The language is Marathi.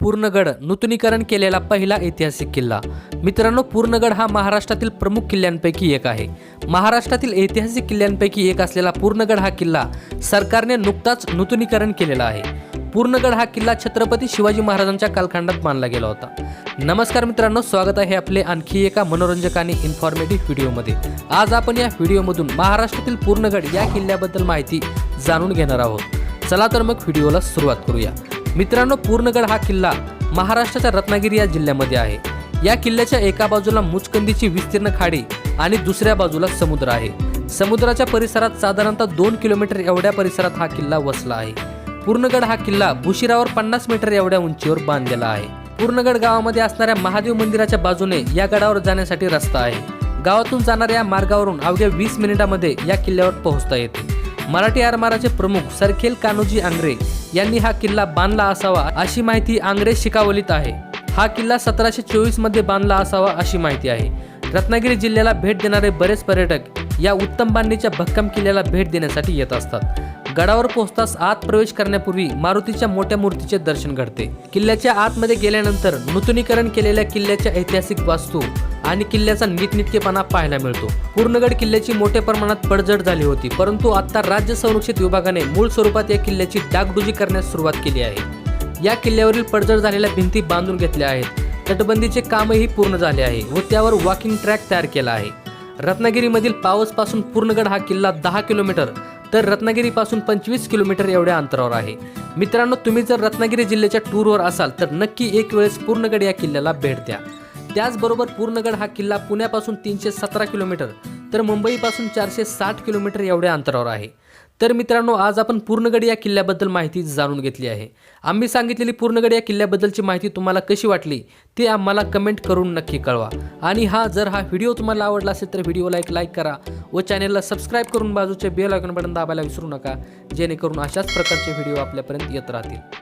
पूर्णगड नूतनीकरण केलेला पहिला ऐतिहासिक किल्ला. मित्रांनो पूर्णगड हा महाराष्ट्रातील प्रमुख किल्ल्यांपैकी एक आहे. महाराष्ट्रातील ऐतिहासिक किल्ल्यांपैकी एक असलेला पूर्णगड हा किल्ला सरकारने नुकताच नूतनीकरण केलेला आहे. पूर्णगड हा किल्ला छत्रपती शिवाजी महाराजांच्या कालखंडात बांधला गेला होता. नमस्कार मित्रांनो स्वागत आहे आपले आणखी एका मनोरंजक आणि इन्फॉर्मेटिव्ह व्हिडिओमध्ये. आज आपण या व्हिडिओमधून महाराष्ट्रातील पूर्णगड या किल्ल्याबद्दल माहिती जाणून घेणार आहोत. चला तर मग व्हिडिओला सुरुवात करूया. मित्रांनो पूर्णगड हा किल्ला महाराष्ट्राच्या रत्नागिरी या जिल्ह्यामध्ये आहे. या किल्ल्याच्या एका बाजूला मुचकंदीची विस्तीर्ण खाडी आणि दुसऱ्या बाजूला समुद्र आहे. समुद्राच्या परिसरात साधारणतः दोन किलोमीटर एवढ्या परिसरात हा किल्ला वसला आहे. पूर्णगड हा किल्ला भुशिरावर पन्नास मीटर एवढ्या उंचीवर बांधलेला आहे. पूर्णगड गावामध्ये असणाऱ्या महादेव मंदिराच्या बाजूने या गडावर जाण्यासाठी रस्ता आहे. गावातून जाणाऱ्या या मार्गावरून अवघ्या वीस मिनिटामध्ये या किल्ल्यावर पोहोचता येते. मराठी आरमाराचे प्रमुख सरखेल कान्होजी आंग्रे यांनी हा किल्ला बांधला असावा अशी माहिती आंग्रे शिकावलीत आहे. हा किल्ला सतराशे चोवीसमध्ये बांधला असावा अशी माहिती आहे. रत्नागिरी जिल्ह्याला भेट देणारे बरेच पर्यटक या उत्तम बांधणीच्या भक्कम किल्ल्याला भेट देण्यासाठी येत असतात. गडावर पोहोचताच आत प्रवेश करण्यापूर्वी मारुतीच्या मोठ्या मूर्तीचे दर्शन घडते. किल्ल्याच्या आतमध्ये गेल्यानंतर नूतनीकरण केलेल्या किल्ल्याच्या ऐतिहासिक वास्तू आणि किल्ल्याचा नीटनिटकेपणा पाहायला मिळतो. पूर्णगड किल्ल्याची मोठ्या प्रमाणात पडझड झाली होती परंतु आता राज्य संरक्षित विभागाने मूळ स्वरूपात या किल्ल्याची डागडुजी करण्यास सुरुवात केली आहे. या किल्ल्यावरील पडझड झालेल्या भिंती बांधून घेतल्या आहेत. तटबंदीचे कामही पूर्ण झाले आहे व त्यावर वॉकिंग ट्रॅक तयार केला आहे. रत्नागिरीमधील पावसपासून पूर्णगड हा किल्ला दहा किलोमीटर तर रत्नागिरीपासून पंचवीस किलोमीटर एवढ्या अंतरावर आहे. मित्रांनो तुम्ही जर रत्नागिरी जिल्ह्याच्या टूरवर असाल तर नक्की एक वेळेस पूर्णगड या किल्ल्याला भेट द्या. त्याचबरोबर पूर्णगड हा किल्ला पुण्यापासून तीनशे सतरा किलोमीटर तर मुंबईपासून चारशे साठ किलोमीटर एवढ्या अंतरावर आहे. तर मित्रांनो आज आपण पूर्णगड या किल्ल्याबद्दल माहिती जाणून घेतली आहे. आम्ही सांगितलेली पूर्णगड या किल्ल्याबद्दलची माहिती तुम्हाला कशी वाटली ते आम्हाला कमेंट करून नक्की कळवा. आणि हा जर हा व्हिडिओ तुम्हाला आवडला असेल तर व्हिडिओला एक लाईक करा व चॅनलला सबस्क्राईब करून बाजूचे बेल आयकॉन बटन दाबायला विसरू नका जेणेकरून अशाच प्रकारचे व्हिडिओ आपल्यापर्यंत येत राहतील.